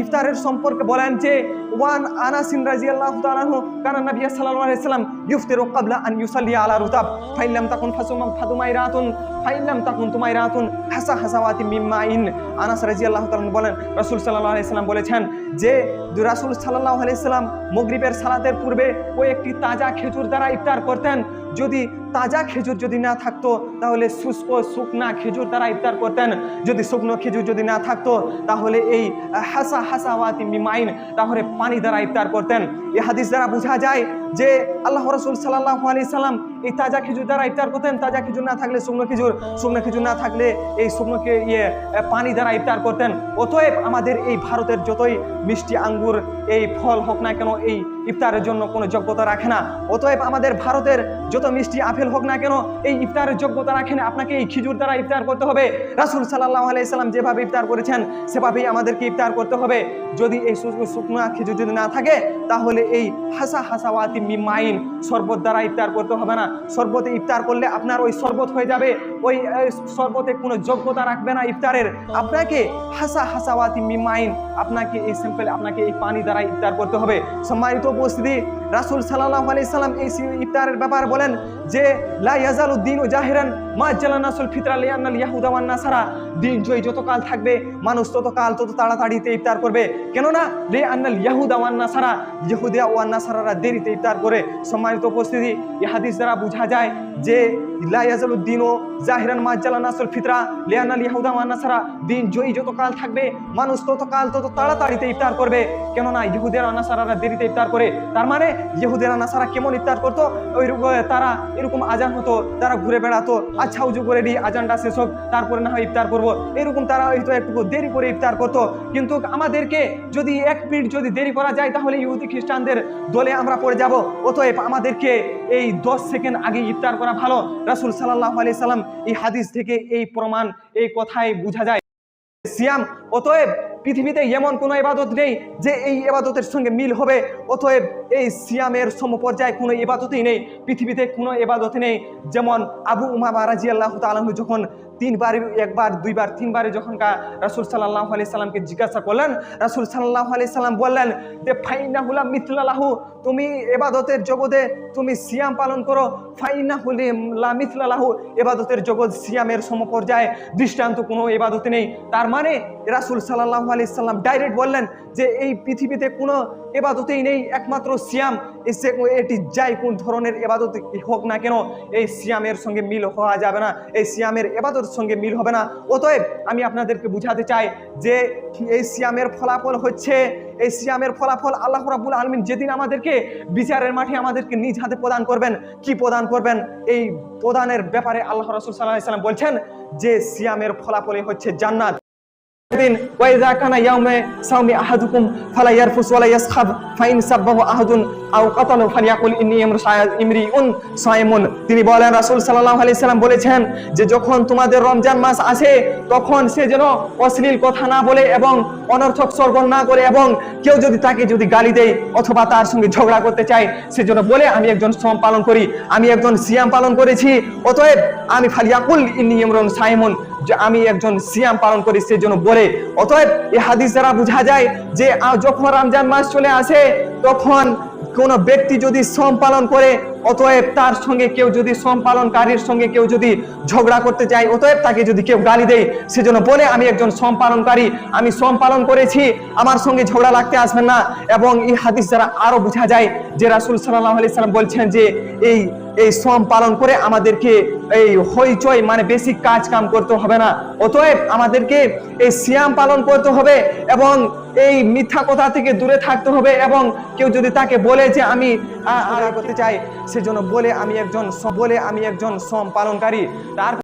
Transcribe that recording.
ইফতারের সম্পর্কে বলেন যে, ওয়ান আনাসিন রাদিয়াল্লাহু তাআলা আনহু কানা নবী সাল্লাল্লাহু আলাইহি সাল্লাম ইফতিরু ক্বাবলা আন ইউসাল্লি আলা রুতাব। ফাইন লাম তাকুন ফাসুমাম ফাদুমাইরাতুন, ফাইন লাম তাকুন তুমাইরাতুন হাসা হাসাওয়াতি মিম্মাইন। আনাস রাদিয়াল্লাহু তাআলা বলেন, রাসূল সাল্লাল্লাহু আলাইহি সাল্লাম বলেছেন যে, রাসূল সাল্লাল্লাহু আলাইহি সাল্লাম মাগরিবের সালাতের পূর্বে ওই একটি তাজা খেজুর দ্বারা ইফতার করতেন। যদি তাজা খেজুর যদি না থাকতো, তাহলে শুষ্ক শুকনা খেজুর তারা ইফতার করতেন। যদি শুকনো খেজুর যদি না থাকতো, তাহলে এই হাসা হাসাওয়াতি মিমাইন তাহলে পানি দ্বারা ইফতার করতেন। এ হাদিস দ্বারা বোঝা যায় যে আল্লাহ রসুল সাল্লাহ আলি সাল্লাম এই তাজা খেজুর দ্বারা ইফতার করতেন। তাজা খেজুর না থাকলে শুকনো খেজুর শুকনো খেজুর না থাকলে এই শুকনো ইয়ে পানি দ্বারা ইফতার করতেন। অতএব আমাদের এই ভারতের যতই মিষ্টি আঙ্গুর, এই ফল হোক না কেন, এই ইফতারের জন্য কোনো যোগ্যতা রাখে না। অতএব আমাদের ভারতের যত মিষ্টি আপেল হোক না কেন, এই ইফতারের যোগ্যতা রাখে না। আপনাকে এই খেজুর দ্বারা ইফতার করতে হবে। রাসুল সাল্লাহ আলাইসাল্লাম যেভাবে ইফতার করেছেন, সেভাবেই আমাদেরকে ইফতার করতে হবে। যদি এই শুকনো খেজুর যদি না থাকে, তাহলে এই হাসা হাসাওয়াতি মিমাইন শরবত দ্বারা ইফতার করতে হবে না। শরবতে ইফতার করলে আপনার ওই শরবত হয়ে যাবে। ওই শরবতে কোনো যোগ্যতা রাখবে না ইফতারের। আপনাকে হাসা হাসাওয়াতি মিমাইন আপনাকে এই সিম্পল আপনাকে এই পানি দ্বারা ইফতার করতে হবে। সম্মানিত উপস্থিতি রাসুল সাল্লাহ আলি সাল্লাম এই ইফতারের ব্যাপার বলেন যে, লা ইয়াজালুদ্দিন ও জাহিরান, মা জালানাসুল ফিতরা লিয়ান্নাল ইয়াহুদা ওয়ান নাসারা। দিন জয় যতকাল থাকবে, মানুষ ততকাল তত তাড়াতাড়িতে ইফতার করবে। কেননা লে আন্নাল ইয়াহুদা সারা নাসারা ও আন্না সারারা দেরিতে ইফতার করে। সম্মানিত উপস্থিতি, এই হাদিস দ্বারা বোঝা যায় যে, লা ইয়াজালুদ্দিন ও জাহিরান, মা জালানাসুল ফিতরা লিয়ান্নাল ইয়াহুদা ওয়ান নাসারা। দিন জয়ী যতকাল থাকবে, মানুষ ততকাল তত তাড়াতাড়িতে ইফতার করবে। কেননা ইহুদের নাসারারা দেরিতে ইফতার করে। তার মানে ইহুদের নাসারা কেমন ইফতার করতো? ওই তারা এরকম আজান হতো, তারা ঘুরে বেড়াতো আচ্ছা উজু করে দিই, আজানটা শেষ হোক, তারপরে না হয় ইফতার করব। এরকম তারা হয়তো একটু দেরি করে ইফতার করতো। কিন্তু আমাদেরকে যদি এক মিনিট যদি দেরি করা যায়, তাহলে ইহুদি খ্রিস্টানদের দলে আমরা পড়ে যাব। অতএব আমাদেরকে এই দশ সেকেন্ড আগে ইফতার করা ভালো। রাসুল সাল্লাহ আলি সাল্লাম এই হাদিস থেকে এই প্রমাণ, এই কথাই বোঝা যায়। সিয়াম, অতএব পৃথিবীতে এমন কোনো ইবাদত নেই যে এই ইবাদতের সঙ্গে মিল হবে। অতএব এই সিয়ামের সমপর্যায়ে কোনো ইবাদতই নেই। পৃথিবীতে কোনো ইবাদত নেই। যেমন আবু উমামা রাজি আল্লাহ তালু যখন তিনবার, একবার, দুইবার, তিনবারে যখন রাসুল সাল্লাহ আলি সাল্লামকে জিজ্ঞাসা করলেন, রাসুল সাল্লাহ আলি সাল্লাম বললেন যে ফাইনা হুলা মিথলালাহু তুমি এবাদতের জগতে তুমি সিয়াম পালন করো। ফাইনা হুলি লা মিথলালাহু এবাদতের জগৎ সিয়ামের সমপর্যায়ে দৃষ্টান্ত কোনো এবাদতে নেই। তার মানে রাসুল সাল্লাহ আলি সাল্লাম ডাইরেক্ট বললেন যে এই পৃথিবীতে কোনো এবাদতেই নেই, একমাত্র সিয়াম। এটি যাই কোন ধরনের এবাদত হোক না কেন, এই সিয়ামের সঙ্গে মিল হওয়া যাবে না, এই সিয়ামের এবাদতের সঙ্গে মিল হবে না। অতএব আমি আপনাদেরকে বুঝাতে চাই যে এই সিয়ামের ফলাফল হচ্ছে, এই সিয়ামের ফলাফল আল্লাহ রাবুল আলমিন যেদিন আমাদেরকে বিচারের মাঠে আমাদেরকে নিজ হাতে প্রদান করবেন, কি প্রদান করবেন? এই প্রদানের ব্যাপারে আল্লাহ রসুল সাল্লাহ সাল্লাম বলছেন যে সিয়ামের ফলাফলই হচ্ছে জান্নাত। তিনি বলেন, রাসূল সাল্লাম বলেছেন যে যখন তোমাদের রমজান মাস আসে, তখন সে যেন অশ্লীল কথা না বলে এবং অনর্থক সরগন না করে এবং কেউ যদি তাকে যদি গালি দেয় অথবা তার সঙ্গে ঝগড়া করতে চায়, সে যেন বলে, আমি একজন সম পালন করি, আমি একজন সিয়াম পালন করেছি, অতএব আমি ফালিয়াকুল ইন্নী ইমরুন সাইমুন। যে আমি একজন সিয়াম পালন করি সেই জন্য বলে। অতএব এ হাদিস দ্বারা বোঝা যায় যে যখন রমজান মাস চলে আসে, তখন কোন ব্যক্তি যদি শ্রম পালন করে অতএব তার সঙ্গে কেউ যদি শ্রম পালনকারীর সঙ্গে কেউ যদি ঝগড়া করতে চায়, অতএব তাকে যদি কেউ গালি দেয় সেজন্য বলে, আমি একজন শ্রম পালনকারী, আমি শ্রম পালন করেছি, আমার সঙ্গে ঝগড়া লাগতে আসবেন না। এবং এই হাদিস দ্বারা আরও বোঝা যায় যে রাসুল সাল্লাহ আলি সাল্লাম বলছেন যে, এই এই শ্রম পালন করে আমাদেরকে এই হইচই মানে বেশি কাজ কাম করতে হবে না। অতএব আমাদেরকে এই সিয়াম পালন করতে হবে এবং এই মিথ্যা কথা থেকে দূরে থাকতে হবে এবং কেউ যদি তাকে বলে যে, আমি করতে চাই সেজন্য বলে আমি একজন বলে আমি একজন শ্রম পালনকারী তার